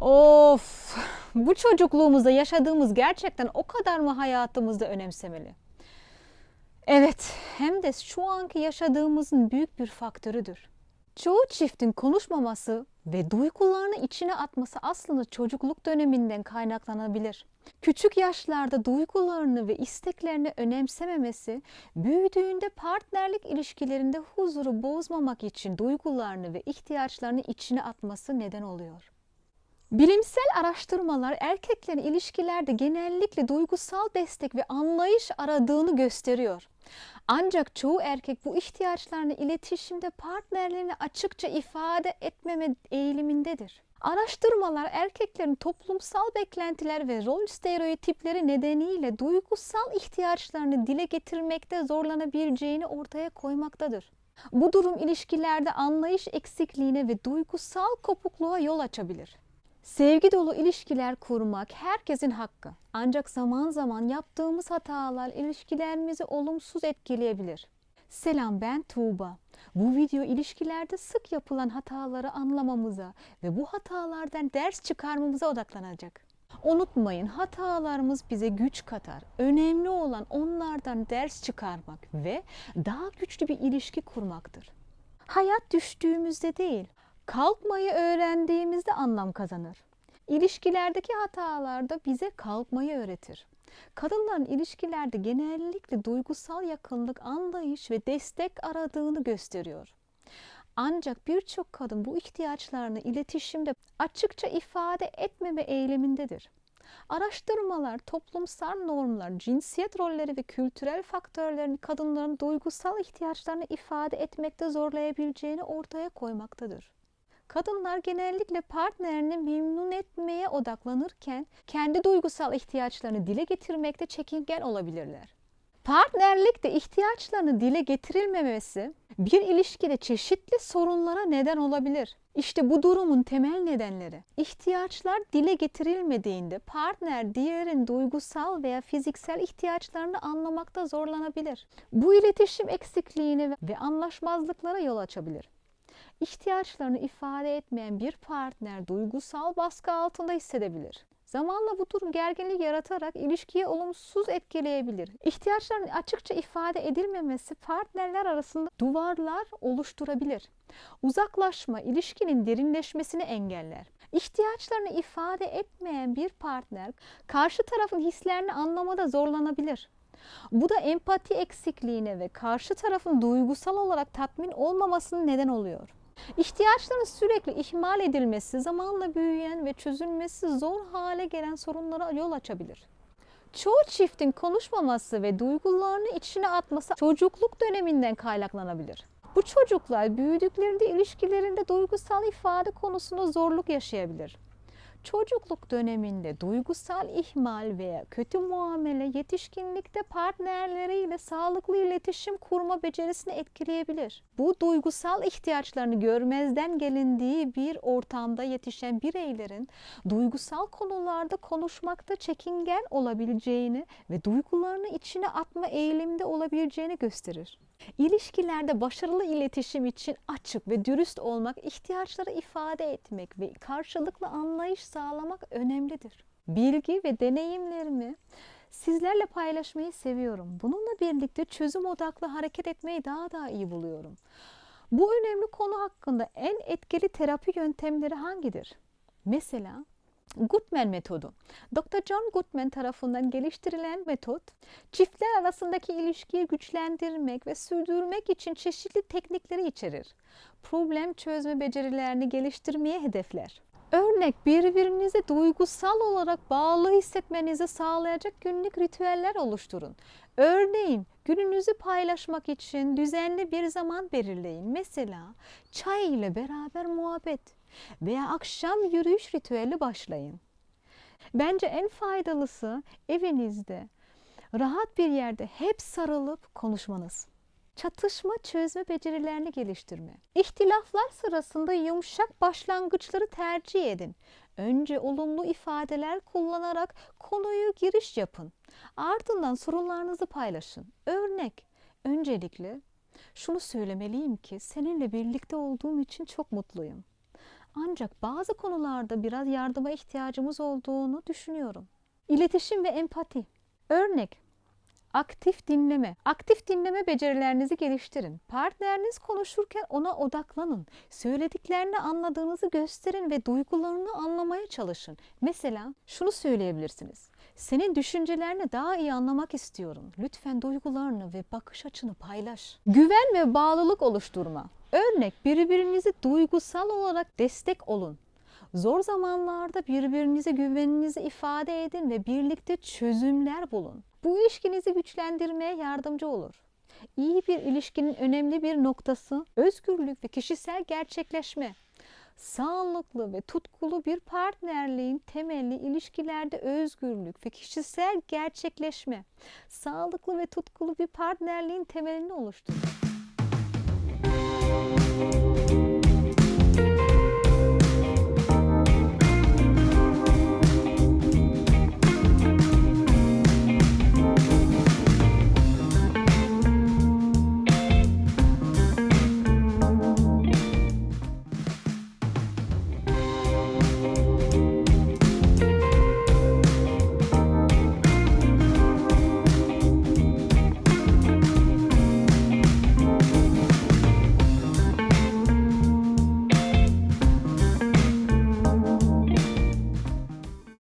Of! Bu çocukluğumuzda yaşadığımız gerçekten o kadar mı hayatımızda önemsemeli? Evet, hem de şu anki yaşadığımızın büyük bir faktörüdür. Çoğu çiftin konuşmaması ve duygularını içine atması aslında çocukluk döneminden kaynaklanabilir. Küçük yaşlarda duygularını ve isteklerini önemsememesi, büyüdüğünde partnerlik ilişkilerinde huzuru bozmamak için duygularını ve ihtiyaçlarını içine atması neden oluyor. Bilimsel araştırmalar erkeklerin ilişkilerde genellikle duygusal destek ve anlayış aradığını gösteriyor. Ancak çoğu erkek bu ihtiyaçlarını iletişimde partnerlerine açıkça ifade etmeme eğilimindedir. Araştırmalar erkeklerin toplumsal beklentiler ve rol stereotipleri nedeniyle duygusal ihtiyaçlarını dile getirmekte zorlanabileceğini ortaya koymaktadır. Bu durum ilişkilerde anlayış eksikliğine ve duygusal kopukluğa yol açabilir. Sevgi dolu ilişkiler kurmak herkesin hakkı. Ancak zaman zaman yaptığımız hatalar ilişkilerimizi olumsuz etkileyebilir. Selam ben Tuğba. Bu video ilişkilerde sık yapılan hataları anlamamıza ve bu hatalardan ders çıkarmamıza odaklanacak. Unutmayın hatalarımız bize güç katar. Önemli olan onlardan ders çıkarmak ve daha güçlü bir ilişki kurmaktır. Hayat düştüğümüzde değil, kalkmayı öğrendiğimizde anlam kazanır. İlişkilerdeki hatalar da bize kalkmayı öğretir. Kadınların ilişkilerde genellikle duygusal yakınlık, anlayış ve destek aradığını gösteriyor. Ancak birçok kadın bu ihtiyaçlarını iletişimde açıkça ifade etmeme eğilimindedir. Araştırmalar, toplumsal normlar, cinsiyet rolleri ve kültürel faktörlerin kadınların duygusal ihtiyaçlarını ifade etmekte zorlayabileceğini ortaya koymaktadır. Kadınlar genellikle partnerini memnun etmeye odaklanırken kendi duygusal ihtiyaçlarını dile getirmekte çekingen olabilirler. Partnerlikte ihtiyaçlarını dile getirilmemesi bir ilişkide çeşitli sorunlara neden olabilir. İşte bu durumun temel nedenleri. İhtiyaçlar dile getirilmediğinde partner diğerin duygusal veya fiziksel ihtiyaçlarını anlamakta zorlanabilir. Bu iletişim eksikliğine ve anlaşmazlıklara yol açabilir. İhtiyaçlarını ifade etmeyen bir partner duygusal baskı altında hissedebilir. Zamanla bu durum gerginlik yaratarak ilişkiyi olumsuz etkileyebilir. İhtiyaçların açıkça ifade edilmemesi partnerler arasında duvarlar oluşturabilir. Uzaklaşma ilişkinin derinleşmesini engeller. İhtiyaçlarını ifade etmeyen bir partner karşı tarafın hislerini anlamada zorlanabilir. Bu da empati eksikliğine ve karşı tarafın duygusal olarak tatmin olmamasının neden oluyor. İhtiyaçların sürekli ihmal edilmesi zamanla büyüyen ve çözülmesi zor hale gelen sorunlara yol açabilir. Çoğu çiftin konuşmaması ve duygularını içine atması çocukluk döneminden kaynaklanabilir. Bu çocuklar büyüdüklerinde ilişkilerinde duygusal ifade konusunda zorluk yaşayabilir. Çocukluk döneminde duygusal ihmal veya kötü muamele yetişkinlikte partnerleriyle sağlıklı iletişim kurma becerisini etkileyebilir. Bu duygusal ihtiyaçlarını görmezden gelindiği bir ortamda yetişen bireylerin duygusal konularda konuşmakta çekingen olabileceğini ve duygularını içine atma eğilimde olabileceğini gösterir. İlişkilerde başarılı iletişim için açık ve dürüst olmak, ihtiyaçları ifade etmek ve karşılıklı anlayış sağlamak önemlidir. Bilgi ve deneyimlerimi sizlerle paylaşmayı seviyorum. Bununla birlikte çözüm odaklı hareket etmeyi daha da iyi buluyorum. Bu önemli konu hakkında en etkili terapi yöntemleri hangidir? Mesela Goodman metodu. Dr. John Goodman tarafından geliştirilen metot, çiftler arasındaki ilişkiyi güçlendirmek ve sürdürmek için çeşitli teknikleri içerir. Problem çözme becerilerini geliştirmeye hedefler. Örnek birbirinize duygusal olarak bağlı hissetmenizi sağlayacak günlük ritüeller oluşturun. Örneğin gününüzü paylaşmak için düzenli bir zaman belirleyin. Mesela çay ile beraber muhabbet veya akşam yürüyüş ritüeli başlayın. Bence en faydalısı evinizde rahat bir yerde hep sarılıp konuşmanız. Çatışma çözme becerilerini geliştirme. İhtilaflar sırasında yumuşak başlangıçları tercih edin. Önce olumlu ifadeler kullanarak konuyu giriş yapın. Ardından sorunlarınızı paylaşın. Örnek, öncelikle şunu söylemeliyim ki seninle birlikte olduğum için çok mutluyum. Ancak bazı konularda biraz yardıma ihtiyacımız olduğunu düşünüyorum. İletişim ve empati. Örnek, aktif dinleme. Aktif dinleme becerilerinizi geliştirin. Partneriniz konuşurken ona odaklanın. Söylediklerini anladığınızı gösterin ve duygularını anlamaya çalışın. Mesela şunu söyleyebilirsiniz. Senin düşüncelerini daha iyi anlamak istiyorum. Lütfen duygularını ve bakış açını paylaş. Güven ve bağlılık oluşturma. Örnek birbirinizi duygusal olarak destek olun. Zor zamanlarda birbirinize güveninizi ifade edin ve birlikte çözümler bulun. Bu ilişkinizi güçlendirmeye yardımcı olur. İyi bir ilişkinin önemli bir noktası özgürlük ve kişisel gerçekleşme. Sağlıklı ve tutkulu bir partnerliğin temeli ilişkilerde özgürlük ve kişisel gerçekleşme. Sağlıklı ve tutkulu bir partnerliğin temelini oluşturur.